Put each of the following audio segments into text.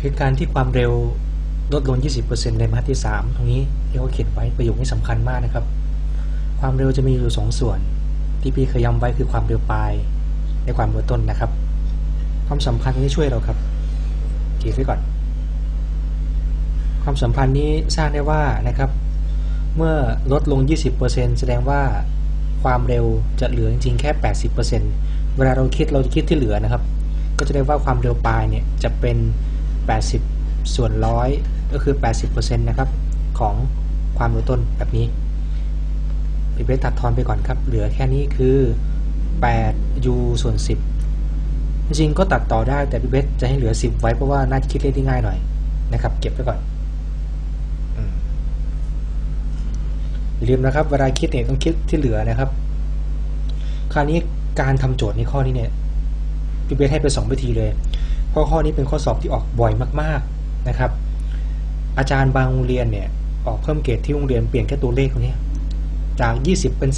คือการที่ความเร็วลดลง 20%ในบรรทัดที่ 3 ตรงนี้เรียกว่าเขียนไว้ประโยคนี้สำคัญมากนะครับ ความเร็วจะมีอยู่ 2 ส่วน ที่พี่เคยย้ำไว้คือความเร็วปลายและความเร็วต้นนะครับ ความสัมพันธ์นี้ช่วยเราครับเขียนไว้ก่อน ความสัมพันธ์นี้สร้างได้ว่านะครับ เมื่อลดลง 20%แสดงว่าความเร็วจะเหลือจริงๆแค่ 80%เวลาเราคิดเราจะคิดที่เหลือนะครับ ก็จะได้ว่าความเร็วปลายเนี่ยจะเป็น 80 ส่วนร้อยก็คือ 80%นะครับของความร็วต้นแบบนี้พี่เบสตัดทอนไปก่อนครับ เหลือแค่นี้คือ 8u ส่วน 10 จริงๆก็ตัดต่อได้แต่พี่เบสจะให้เหลือ 10 ไว้เพราะว่าน่าจะคิดเลขได้ง่ายหน่อยนะครับ เก็บไว้ก่อนอลืมนะครับเวลาคิดเนี่ยต้องคิดที่เหลือนะครับ คราวนี้การทำโจทย์ในข้อนี้เนี่ยพี่เบสให้ไป2วิธีเลย เพราะข้อนี้เป็นข้อสอบที่ออกบ่อยมากๆนะครับ อาจารย์บางโรงเรียนเนี่ยออกเพิ่มเกรดที่โรงเรียนเปลี่ยนแค่ตัวเลขตรงนี้จาก 20 เป็น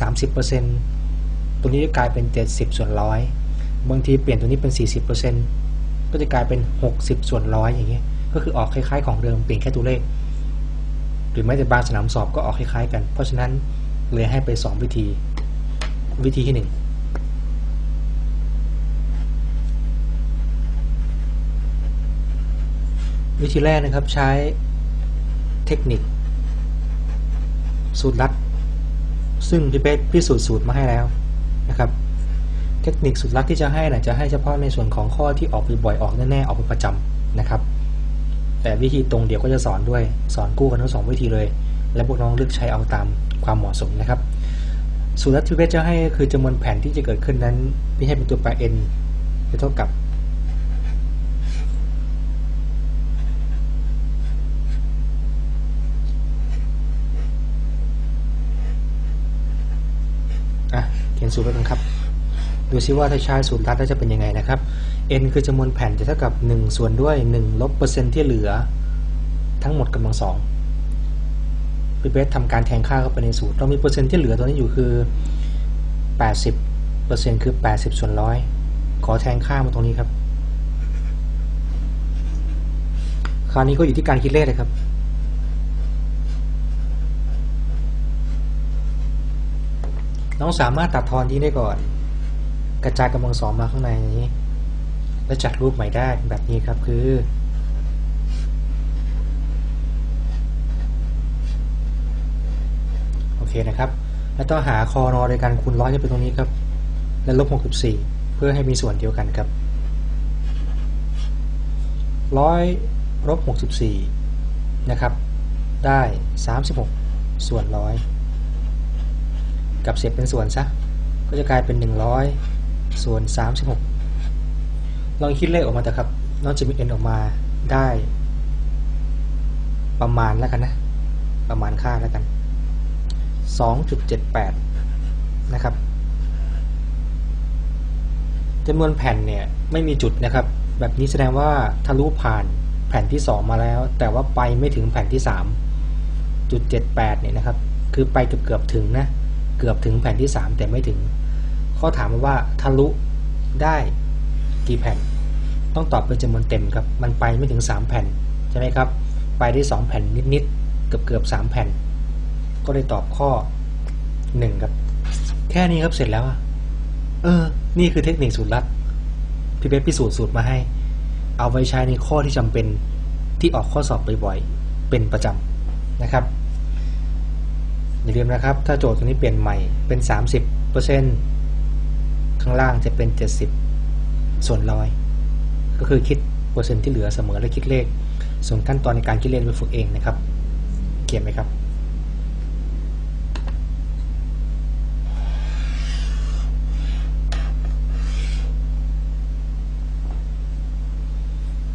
30%ตัวนี้จะกลายเป็น 70 ส่วนร้อยบางทีเปลี่ยนตัวนี้เป็น 40%ก็จะกลายเป็น 60 ส่วนร้อยอย่างเงี้ยก็คือออกคล้ายๆ ของเดิมเปลี่ยนแค่ตัวเลข หรือแม้แต่บางสนามสอบก็ออกคล้ายๆ กัน เพราะฉะนั้นเลยให้ไป 2 วิธี วิธีที่ 1 วิธีแรกนะครับใช้เทคนิค สูตรลัด ซึ่งพี่เป๊พิสูจน์สูตรมาให้แล้วนะครับ เทคนิคสูตรลัดที่จะให้นะจะให้เฉพาะในส่วนของข้อที่ออกบ่อยๆออกแน่ๆออกเป็นประจำนะครับ แต่วิธีตรงเดียวก็จะสอนด้วยสอนกู้กันทั้งสองวิธีเลย และพวกน้องเลือกใช้เอาตามความเหมาะสมนะครับ สูตรลัดที่เป๊จะให้คือจำนวนแผ่นที่จะเกิดขึ้นนั้นพี่ให้เป็นตัวแปร n จะเท่ากับ อะเขียน สูตรไว้กันครับ ดูซิว่าถ้าใช้สูตรลัดแล้วจะเป็นยังไงนะครับ n คือจำนวนแผ่นจะเท่ากับ 1 ส่วนด้วย 1 ลบเปอร์เซ็นต์ที่เหลือ ทั้งหมดกำลังสองพี่เบสทำการแทนค่าเข้าไปในสูตรเรามีเปอร์เซ็นต์ที่เหลือตัวนี้อยู่คือ 80เปอร์เซ็นต์คือ 80 ส่วนร้อยขอแทนค่ามาตรงนี้ครับ คราวนี้ก็อยู่ที่การคิดเลขเลยครับ น้องสามารถตัดทอนที่ได้ก่อน กระจายกำลังสองมาข้างในนี้ แล้วจัดรูปใหม่ได้แบบนี้ครับคือ โอเคนะครับ แล้วต้องหาคอนอโดยการคูณร้อยจะเป็นตรงนี้ครับ และลบ64เพื่อให้มีส่วนเดียวกันครับร้อยลบ64นะครับ ได้36ส่วนร้อย กับเศษเป็นส่วนซะก็จะกลายเป็น 100 ส่วน 36 ลองคิดเลขออกมาแต่ครับน้องจะมี n ออกมาได้ ประมาณแล้วกันนะ ประมาณค่าแล้วกัน 2.78 นะครับจำนวนแผ่นเนี่ยไม่มีจุดนะครับ แบบนี้แสดงว่าทะลุผ่านแผ่นที่ 2 มาแล้ว แต่ว่าไปไม่ถึงแผ่นที่3จุด78 เนี่ยนะครับ คือไปเกือบเกือบถึงนะ เกือบถึงแผ่นที่ 3 แต่ไม่ถึง ข้อถามว่าทะลุได้กี่แผ่น ต้องตอบเป็นจำนวนเต็มครับ มันไปไม่ถึง 3 แผ่นใช่ไหมครับ ไปได้ 2 แผ่นนิดๆเกือบเกือบ3แผ่น ก็เลยตอบข้อ 1 ครับ แค่นี้ครับเสร็จแล้วเออ นี่คือเทคนิคสูตรลัดพี่เบสพิสูจน์สูตรมาให้ เอาไว้ใช้ในข้อที่จำเป็นที่ออกข้อสอบบ่อยๆเป็นประจำนะครับ อย่าลืมนะครับ ถ้าโจทย์ตรงนี้เปลี่ยนใหม่เป็น 30%ข้างล่างจะเป็น 70 ส่วนร้อย ก็คือคิดเปอร์เซ็นต์ที่เหลือเสมอและคิดเลข ส่วนขั้นตอนในการคิดเลขไปฝึกเองนะครับ เขียนไหมครับ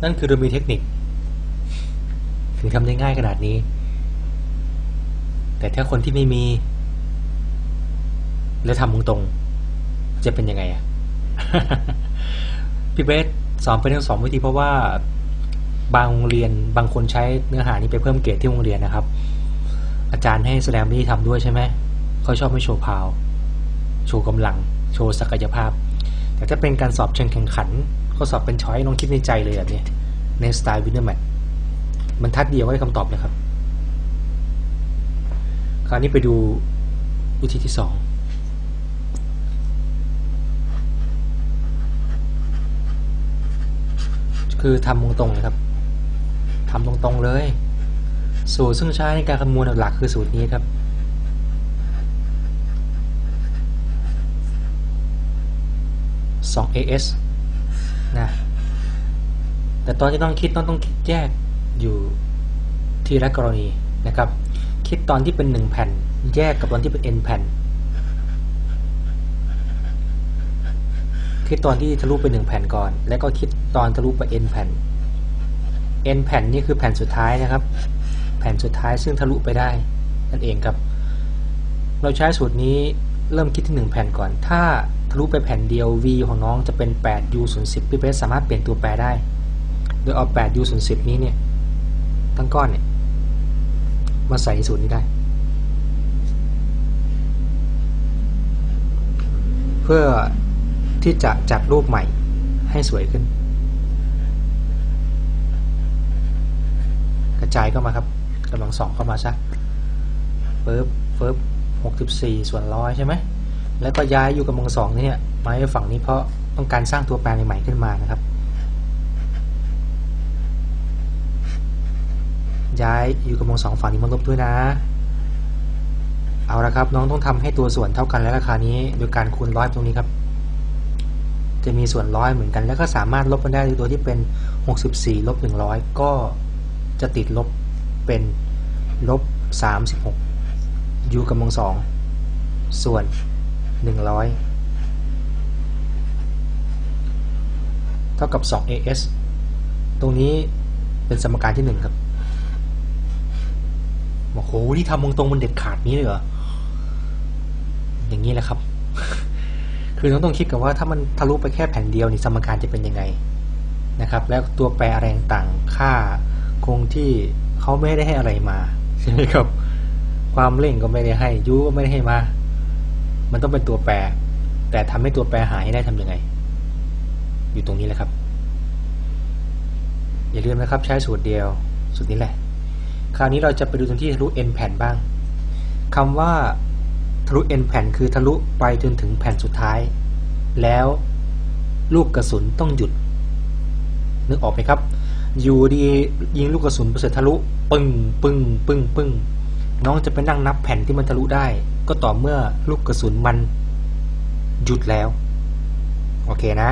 นั่นคือเรามีเทคนิค ถึงทำได้ง่ายขนาดนี้ แต่ถ้าคนที่ไม่มี แล้วทำตรงๆจะเป็นยังไงอะพี่เบสสอนไปทั้งสองวิธีเพราะว่าบางโรงเรียนบางคนใช้เนื้อหานี้ไปเพิ่มเกรดที่โรงเรียนนะครับ อาจารย์ให้แสดงวิธีทำด้วยใช่ไหมเขาชอบไม่โชว์พาว โชว์กำลัง โชว์ศักยภาพ แต่ถ้าเป็นการสอบเชิงแข่งขันข้อสอบเป็นช้อยน้องคิดในใจเลยแบบนี้ในสไตล์วินเนอร์แมทบรรทัดเดียวก็ได้คำตอบนะครับ คราวนี้ไปดูวิธีที่สองคือทำตรงๆเลยครับทำตรงๆเลย สูตรซึ่งใช้ในการคำนวณหลักคือสูตรนี้ครับ 2AS นะ แต่ตอนที่ต้องคิดต้องต้องคิดแยกอยู่ทีละกรณีนะครับ คิดตอนที่เป็น1แผ่น แยกกับตอนที่เป็น n แผ่น คิดตอนที่ทะลุไป1แผ่นก่อน แล้วก็คิดตอนทะลุไป n แผ่น n แผ่นนี่คือแผ่นสุดท้ายนะครับ แผ่นสุดท้ายซึ่งทะลุไปได้นั่นเองครับ เราใช้สูตรนี้เริ่มคิดที่ 1 แผ่นก่อน ถ้าทะลุไปแผ่นเดียว v ของน้องจะเป็น 8u 0 10พี่เพชรสามารถเปลี่ยนตัวแปรได้ โดยเอา 8u 0 10นี้เนี่ย ทั้งก้อนเนี่ย มาใส่สูตรนี้ได้ เพื่อที่จะจัดรูปใหม่ให้สวยขึ้น กระจายเข้ามาครับกำลังสองเข้ามาซะเฟิบเฟิบหกสิบสี่ส่วนร้อยใช่ไหมแล้วก็ย้ายอยู่กับมังสองเนี่ยมาให้ฝั่งนี้เพราะต้องการสร้างตัวแปรใหม่ขึ้นมานะครับ ย้ายอยู่กับมังสองฝั่งนี้มาลบด้วยนะ เอาละครับ น้องต้องทำให้ตัวส่วนเท่ากันและราคานี้โดยการคูณร้อยตรงนี้ครับ จะมีส่วนร้อยเหมือนกัน แล้วก็สามารถลบกันได้ด้วยตัวที่เป็น 64ลบ100 ก็จะติดลบเป็นลบ36อยู่กับมงสองส่วน 100 เท่ากับ 2as ตรงนี้เป็นสมการที่ 1 ครับ โอ้โหที่ทำตรงๆมันเด็ดขาดนี้เลยเหรออย่างนี้แหละครับ คือต้องต้องคิดกันว่าถ้ามันทะลุไปแค่แผ่นเดียวนี่สมการจะเป็นยังไงนะครับ แล้วตัวแปรอะไรต่างค่าคงที่เขาไม่ได้ให้อะไรมาใช่ไหมครับ ความเร่งก็ไม่ได้ให้ยูก็ไม่ได้ให้มา มันต้องเป็นตัวแปร แต่ทำให้ตัวแปรหายได้ทำยังไง อยู่ตรงนี้แหละครับ อย่าลืมนะครับ ใช้สูตรเดียวสูตรนี้แหละ คราวนี้เราจะไปดูตรงที่ทะลุ n แผ่นบ้างคำว่าทะลุ n แผ่นคือทะลุไปจนถึงแผ่นสุดท้าย แล้วลูกกระสุนต้องหยุด นึกออกไหมครับ อยู่ดียิงลูกกระสุนไปเสร็จทะลุปึ้งปึ้งปึ้งปึ้งน้องจะไปนั่งนับแผ่นที่มันทะลุได้ ก็ต่อเมื่อลูกกระสุนมันหยุดแล้ว โอเคนะ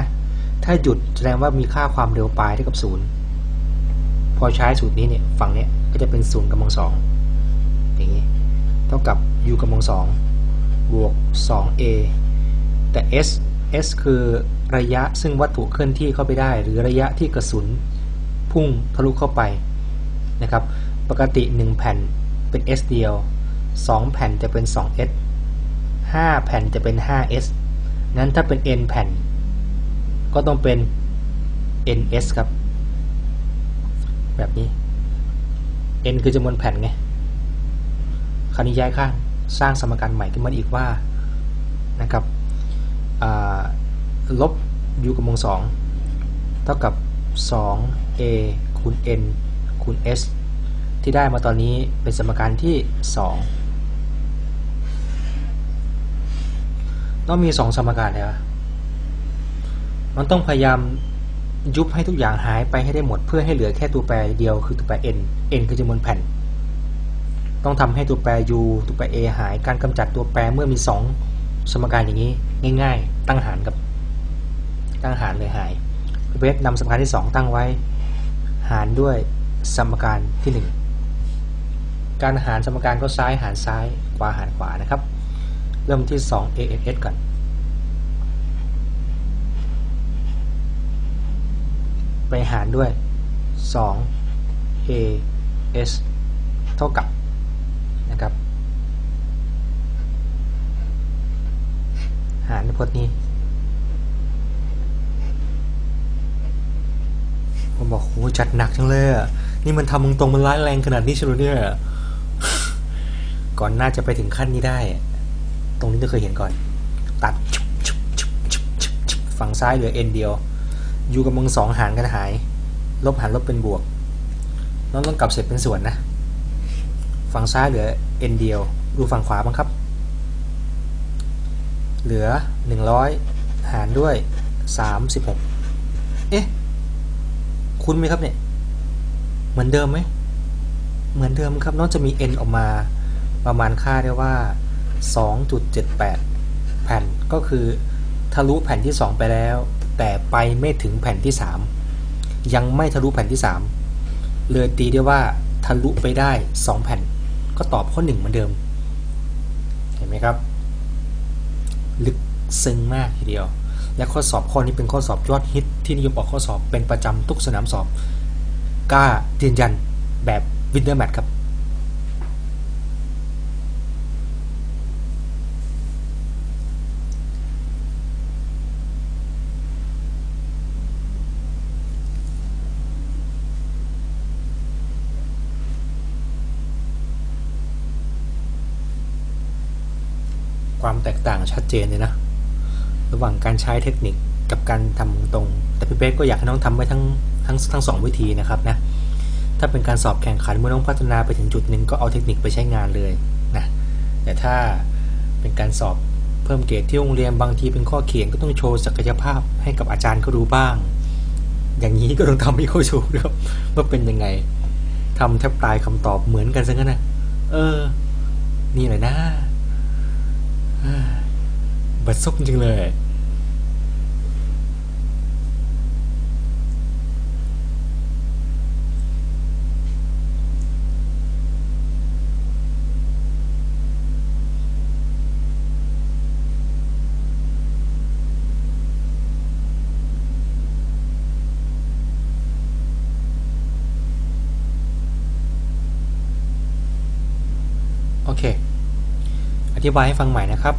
ถ้าหยุดแสดงว่ามีค่าความเร็วปลายเท่ากับศูนย์พอใช้สูตรนี้เนี่ยฝั่งเนี้ย ก็จะเป็นศูนย์กำลังสองอย่างนี้เท่ากับ u กำลังสองบวก 2a แต่ s s คือระยะซึ่งวัตถุเคลื่อนที่เข้าไปได้ หรือระยะที่กระสุนพุ่งทะลุเข้าไปนะครับ ปกติ 1 แผ่นเป็น s เดียว 2 แผ่นจะเป็น 2s 5 แผ่นจะเป็น 5s นั้นถ้าเป็น n แผ่น ก็ต้องเป็น ns ครับ แบบนี้ n คือจำนวนแผ่นไงคราวนี้ย้ายข้างสร้างสมการใหม่ขึ้นมาอีกว่านะครับลบ u กับวงสองเท่ากับ 2a คูณ n คูณ s ที่ได้มาตอนนี้เป็นสมการที่ 2 ต้องมี 2 สมการเลยมันต้องพยายาม ยุบให้ทุกอย่างหายไปให้ได้หมดเพื่อให้เหลือแค่ตัวแปรเดียวคือตัวแปร n n คือจำนวนแผ่น ต้องทำให้ตัวแปร u ตัวแปร a หาย การกำจัดตัวแปรเมื่อมี 2 สมการอย่างนี้ ง่ายๆ ตั้งหารกับตั้งหารเลยหายเวทนำสมการที่ 2 ตั้งไว้ หารด้วยสมการที่ 1 การหารสมการก็ซ้ายหารซ้ายขวาหารขวานะครับ เริ่มที่ 2 ANS ก่อน ไป หารด้วย 2 a s เท่ากับนะครับ หารในพจน์นี้ ผมบอกโหจัดหนักจังเลยอะ นี่มันทำมึงตรงมันร้ายแรงขนาดนี้ช่ไหมเนี่ย ก่อนน่าจะไปถึงขั้นนี้ได้ ตรงนี้เราเคยเห็นก่อน ตัดฝั่งซ้ายเหลือ n เดียว อยู่กับมึงสองหารกันหาย ลบหารลบเป็นบวกน้องต้องกลับเศษเป็นส่วนนะ ฝั่งซ้ายเหลือ n เดียว ดูฝั่งขวาบ้างครับ เหลือ 100 หารด้วย 36 เอ๊ะ คุณไหมครับเนี่ย เหมือนเดิมไหม เหมือนเดิมครับ น้องจะมี n ออกมาประมาณค่าได้ว่า 2.78 แผ่นก็คือทะลุแผ่นที่ 2 ไปแล้ว แต่ไปไม่ถึงแผ่นที่ 3 ยังไม่ทะลุแผ่นที่ 3 เลยตีได้ว่าทะลุไปได้ 2 แผ่น ก็ตอบข้อ 1 เหมือนเดิม เห็นไหมครับ ลึกซึ้งมากทีเดียว และข้อสอบข้อนี้เป็นข้อสอบยอดฮิตที่นิยมออกข้อสอบเป็นประจำทุกสนามสอบกล้ายืนยันแบบวินเดอร์แมทครับ ความแตกต่างชัดเจนเลยนะ ระหว่างการใช้เทคนิคกับการทำตรง แต่พี่เป๊กก็อยากให้น้องทำไว้ทั้งทั้งทั้งสองวิธีนะครับนะ ถ้าเป็นการสอบแข่งขันเมื่อน้องพัฒนาไปถึงจุดหนึ่งก็เอาเทคนิคไปใช้งานเลยนะ แต่ถ้าเป็นการสอบเพิ่มเกรดที่โรงเรียนบางทีเป็นข้อเขียนก็ต้องโชว์ศักยภาพให้กับอาจารย์เขารู้บ้าง อย่างนี้ก็ต้องทำให้เขาโชว์ด้วยครับว่าเป็นยังไงทำแทบตายคำตอบเหมือนกันซะงั้นนะเออ นี่แหละนะ บัดซบจริงเลย โอเค อ ธิบายให้ฟังใหม่นะครับ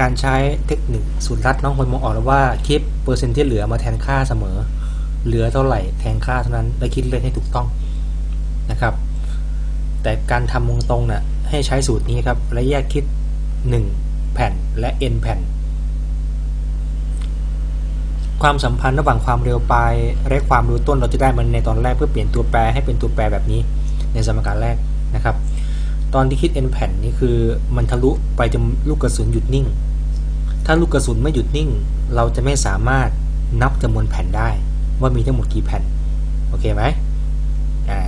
การใช้เทคนิคสูตรลัดน้องคนมองออกแล้วว่าคิดเปอร์เซ็นต์ที่เหลือมาแทนค่าเสมอ เหลือเท่าไหร่แทนค่าเท่านั้นและคิดเลขให้ถูกต้องนะครับ แต่การทำวงตรงน่ะให้ใช้สูตรนี้ครับและแยกคิด 1 แผ่นและ n แผ่น ความสัมพันธ์ระหว่างความเร็วปลายและความเร็วต้นเราจะได้มันในตอนแรกเพื่อเปลี่ยนตัวแปรให้เป็นตัวแปรแบบนี้ในสมการแรกนะครับ ตอนที่คิด n แผ่นนี่คือมันทะลุไปจนลูกกระสุนหยุดนิ่ง ถ้าลูกกระสุนไม่หยุดนิ่ง เราจะไม่สามารถนับจำนวนแผ่นได้ ว่ามีทั้งหมดกี่แผ่น โอเคไหมอ่า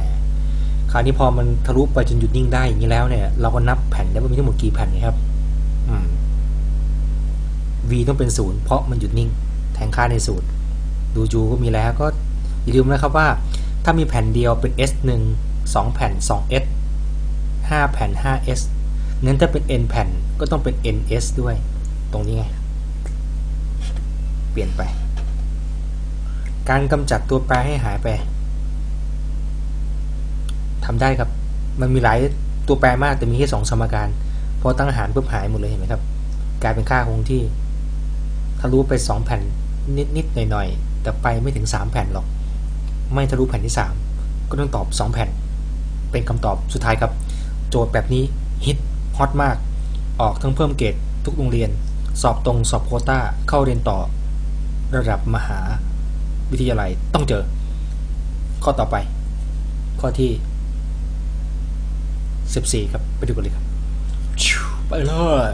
คราวนี้พอมันทะลุไปจนหยุดนิ่งได้อย่างนี้แล้วเนี่ย เราก็นับแผ่นได้ว่ามีทั้งหมดกี่แผ่นนะครับอืม v ต้องเป็นศูนย์เพราะมันหยุดนิ่ง แทนค่าในสูตรดูจูก็มีแล้วก็อย่าลืมนะครับว่า ถ้ามีแผ่นเดียวเป็น s 1 2แผ่น 2s 5 แผ่น 5s นั้นถ้าเป็น n แผ่นก็ต้องเป็น ns ด้วย ตรงนี้ไง เปลี่ยนไป การกำจัดตัวแปรให้หายไปทำได้ครับ มันมีหลายตัวแปรมากแต่มีแค่สองสมการ พอตั้งหารปุ๊บหายหมดเลยเห็นไหมครับ กลายเป็นค่าคงที่ ทะลุไป 2 แผ่นนิดๆหน่อยๆ แต่ไปไม่ถึง 3 แผ่นหรอก ไม่ทะลุแผ่นที่ 3 ก็ต้องตอบ 2 แผ่น เป็นคำตอบสุดท้ายครับ โจทย์แบบนี้ฮิตฮอตมาก ออกทั้งเพิ่มเกรดทุกโรงเรียน สอบตรงสอบโคต้าเข้าเรียนต่อ ระดับมหาวิทยาลัยต้องเจอ ข้อต่อไป ข้อที่ 14 ครับ ไปดูกันเลยครับไปเลย